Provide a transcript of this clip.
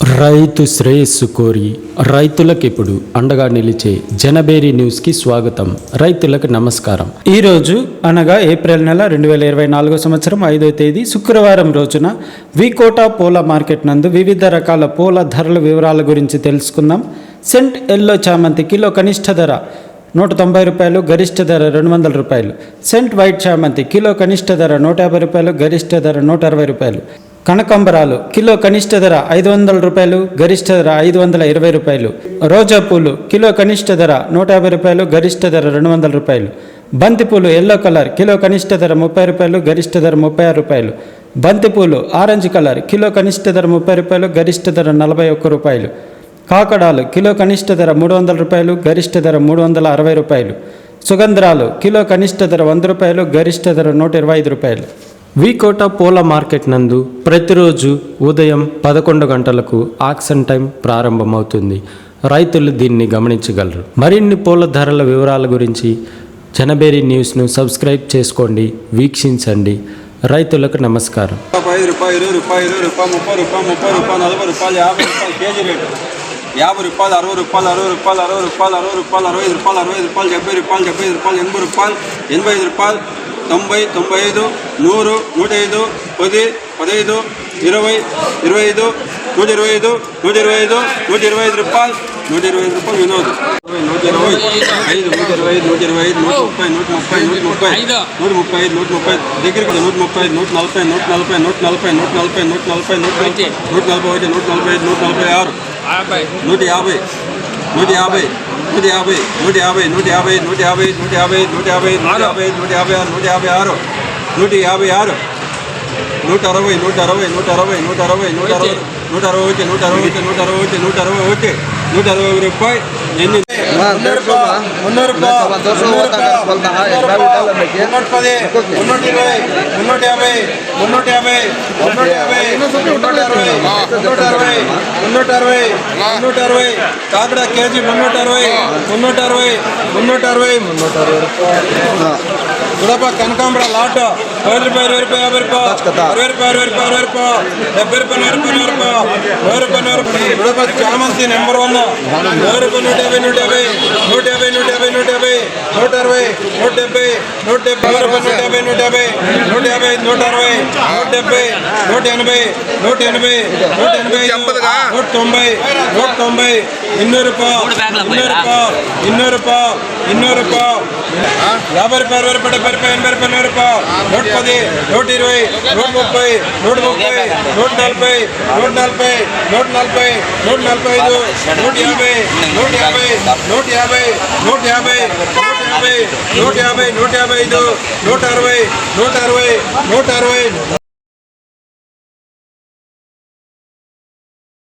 రైతు శ్రేయస్సు కోరి రైతులకు ఇప్పుడు అండగా నిలిచే జనబేరి న్యూస్కి స్వాగతం. రైతులకు నమస్కారం. ఈరోజు అనగా ఏప్రిల్ నెల రెండు వేల ఇరవై నాలుగో సంవత్సరం ఐదో తేదీ శుక్రవారం రోజున వికోటా పూల మార్కెట్ నందు వివిధ రకాల పూల ధరల వివరాల గురించి తెలుసుకుందాం. సెంట్ ఎల్లో చామంతి కిలో కనిష్ట ధర నూట తొంభై రూపాయలు గరిష్ట ధర రెండు వందల రూపాయలు. సెంట్ వైట్ చామంతి కిలో కనిష్ట ధర నూట యాభై రూపాయలు గరిష్ట ధర నూట అరవై రూపాయలు. కనకంబరాలు. కిలో కనిష్ట ధర ఐదు వందల రూపాయలు గరిష్ట ధర ఐదు వందల ఇరవై రూపాయలు. రోజా పూలు కిలో కనిష్ట ధర నూట యాభై రూపాయలు గరిష్ట ధర రెండు వందల రూపాయలు. బంతిపూలు ఎల్లో కలర్ కిలో కనిష్ట ధర ముప్పై రూపాయలు గరిష్ట ధర ముప్పై ఆరు రూపాయలు. బంతిపూలు ఆరెంజ్ కలర్ కిలో కనిష్ట ధర ముప్పై రూపాయలు గరిష్ట ధర నలభై ఒక్క రూపాయలు. కాకడాలు కిలో కనిష్ట ధర మూడు వందల రూపాయలు గరిష్ట ధర మూడు వందల అరవై రూపాయలు. సుగంధరాలు కిలో కనిష్ట ధర వంద రూపాయలు గరిష్ట ధర నూట ఇరవై ఐదు రూపాయలు. వికోట పూల మార్కెట్ నందు ప్రతిరోజు ఉదయం పదకొండు గంటలకు ఆక్షన్ టైం ప్రారంభమవుతుంది. రైతులు దీన్ని గమనించగలరు. మరిన్ని పూల ధరల వివరాల గురించి జనబేరి న్యూస్ను సబ్స్క్రైబ్ చేసుకోండి వీక్షించండి. రైతులకు నమస్కారం. రూపాయి ఐదు రూపాయలు ఇరవై రూపాయలు ఇరవై ముప్పై రూపాయలు ముప్పై రూపాయలు నలభై రూపాయలు యాభై రూపాయలు కేజీ రేటు. యాభై రూపాయలు అరవై రూపాయలు అరవై రూపాయలు అరవై రూపాయలు అరవై రూపాయలు అరవై ఐదు రూపాయలు అరవై రూపాయలు డెబ్బై రూపాయలు డెబ్బై రూపాయలు ఎనభై రూపాయలు ఎనభై ఐదు రూపాయలు తొంభై తొంభై ఐదు నూరు నూట ఐదు పది పదహైదు ఇరవై ఇరవై ఐదు నూట ఇరవై ఐదు నూట ఇరవై ఐదు నూట ఇరవై ఐదు రూపాయలు. నూట ఇరవై ఐదు రూపాయలు వినోద్. నూట ఇరవై ఐదు నూట ఇరవై ఐదు నూట ఇరవై ఐదు నూట ముప్పై నూట ముప్పై నూట ముప్పై నూట ముప్పై ఐదు నూట ముప్పై దగ్గరికి నూట ముప్పై ఐదు నూట నలభై నూట నలభై నూట నలభై నూట నలభై నూట నలభై నూట నలభై నూట నలభై ఒకటి నూట నలభై ఐదు నూట నలభై ఆరు నూట యాభై నూట యాభై నూట యాభై నూట యాభై నూట యాభై నూట యాభై నూట యాభై నూట యాభై నూట యాభై నూట యాభై ఆరు నూట యాభై ఆరు నూట యాభై ఆరు నూట అరవై నూట అరవై నూట అరవై నూట అరవై నూట అరవై నూట అరవై ఒకటి నూట అరవై ఒకటి నూట అరవై ఒకటి నూట అరవై ఒకటి నూట అరవై ఒక రూపాయి ఎన్ని? మున్నూరు రూపాయి మున్నూరు రూపాయి మున్నూట పది మున్నూట ఇరవై మున్నూట యాభై మున్నూట యాభై మున్నూట యాభై మున్నూట అరవై మున్నూట అరవై మున్నూట అరవై కాకడ కేజీ మున్నూట అరవై మున్నూట అరవై మున్నూట అరవై మున్నూట అరవై గుడప కనకాంబర లాట పది రూపాయలు ఇరవై రూపాయలు యాభై రూపాయలు అరవై రూపాయలు అరవై రూపాయలు అరవై రూపాయలు డెబ్బై రూపాయలు నూరు రూపాయలు నూరు రూపాయలు నూరు రూపాయలు నూరు రూపాయలు గుడప చామంతి నెంబర్ వన్ నూరు రూపాయలు నూట యాభై నూట యాభై నూట యాభై నూట యాభై నూట యాభై నూట అరవై నూట డెబ్బై నూట డెబ్బై నూరు రూపాయలు నూట యాభై నూట యాభై నూట యాభై నూట అరవై నూట డెబ్బై నూట ఎనభై నూట ఎనభై నూట ఎనభై ఐదు, నూట తొంభై నూట తొంభై ఇన్నూరు రూపాయలు ఇన్నూరు రూపాయలు ఇన్నూరు రూపాయలు ఇన్నూరు రూపాయలు యాభై రూపాయలు అరవై రూపాయలు డెబ్బై రూపాయలు ఎనభై రూపాయలు రూపాయలు నూట పది నూట ఇరవై నూట ముప్పై నూట ముప్పై నూట నలభై నూట నలభై నూట నలభై నూట నలభై ఐదు నూట యాభై నూట యాభై నూట యాభై నూట యాభై నూట యాభై నూట యాభై నూట యాభై ఐదు నూట అరవై నూట అరవై నూట అరవై